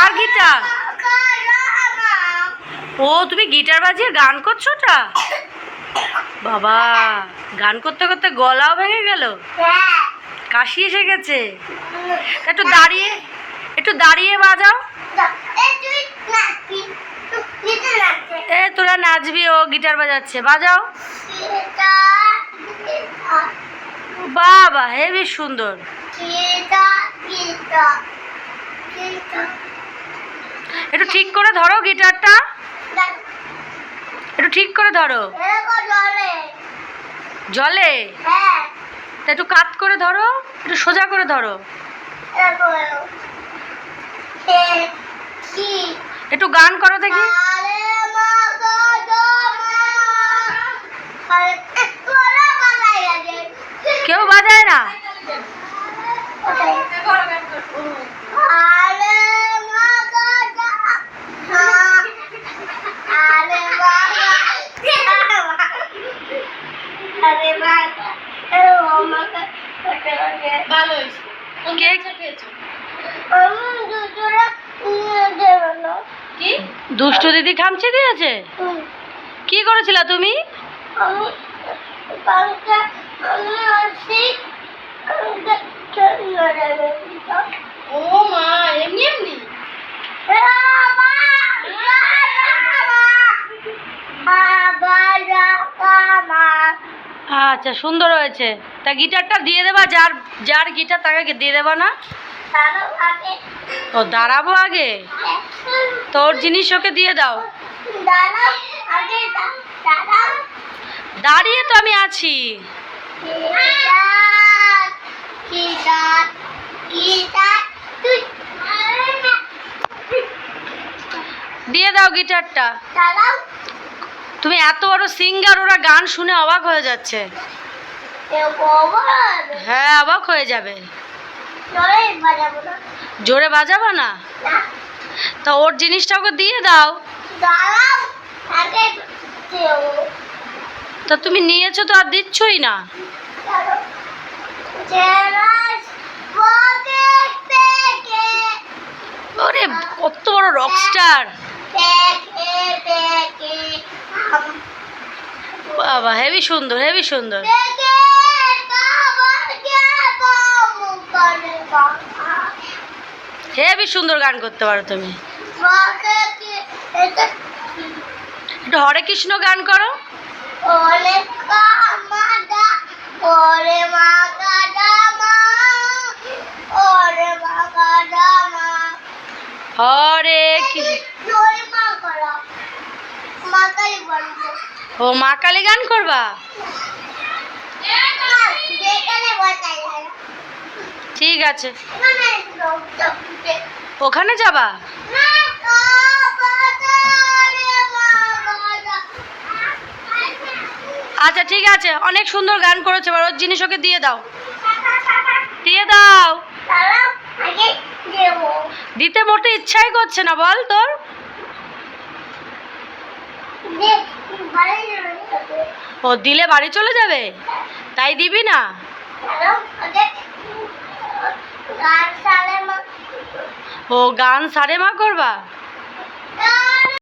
কার guitar? ও, তুমি guitar বাজিয়ে গান করছ ওটা? বাবা, গান করতে করতে গলাও ভেঙে গেল। কাশি এসে গেছে। একটু দাঁড়িয়ে একটু দাঁড়িয়ে বাজাও। এ, তোরা নাচবি, ও গিটার বাজাচ্ছে। বাজাও। বাবা, হেবি সুন্দর। একটু ঠিক করে ধরো গিটারটা। একটু ঠিক করে ধরো। জলে? তা একটু কাত করে ধরো, একটু সোজা করে ধরো। একটু গান করো দেখি। ভালো হয়েছে। কে খেয়েছো? কি? দুষ্টু দিদি খামছে দিয়েছে? কি করেছিলা তুমি? আমি আমি আসি ও মা এমনি এমনি আচ্ছা সুন্দর হয়েছে। তা গিটারটা দিয়ে দেবা, যার যার গিটার তাকে দিয়ে দেবা না? ও দাঁড়াবো আগে। তোর জিনিস ওকে দিয়ে দাও। দাঁড়িয়ে তো আমি আছি। দিয়ে দাও গিটারটা তুমি এত বড় সিঙ্গার ওরা গান শুনে অবাক হয়ে যাচ্ছে। হ্যাঁ অবাক হয়ে যাবে। জোরে বাজাবো না। তা ওর জিনিসটা ওকে দিয়ে দাও। তা তুমি নিয়েছো তো আর দিচ্ছই না। ওরে কত বড় রকস্টার বাবা, হেভি সুন্দর হেভি সুন্দর। হেভি সুন্দর গান করতে পারো তুমি। একটু হরে কৃষ্ণ গান করো। হরে কৃষ্ণ জোরে মা করো মা কালী বলব ও মা কালী গান করবা? ঠিক আছে। ওখানে যাবা? আচ্ছা ঠিক আছে। অনেক সুন্দর গান করেছে এবার ওর জিনিস ওকে দিয়ে দাও। দিয়ে দাও। দিতে মোটে ইচ্ছাই করছে না বল তোর। ও দিলে বাড়ি চলে যাবে? তাই দিবি না? ও গান সারে মা করবা?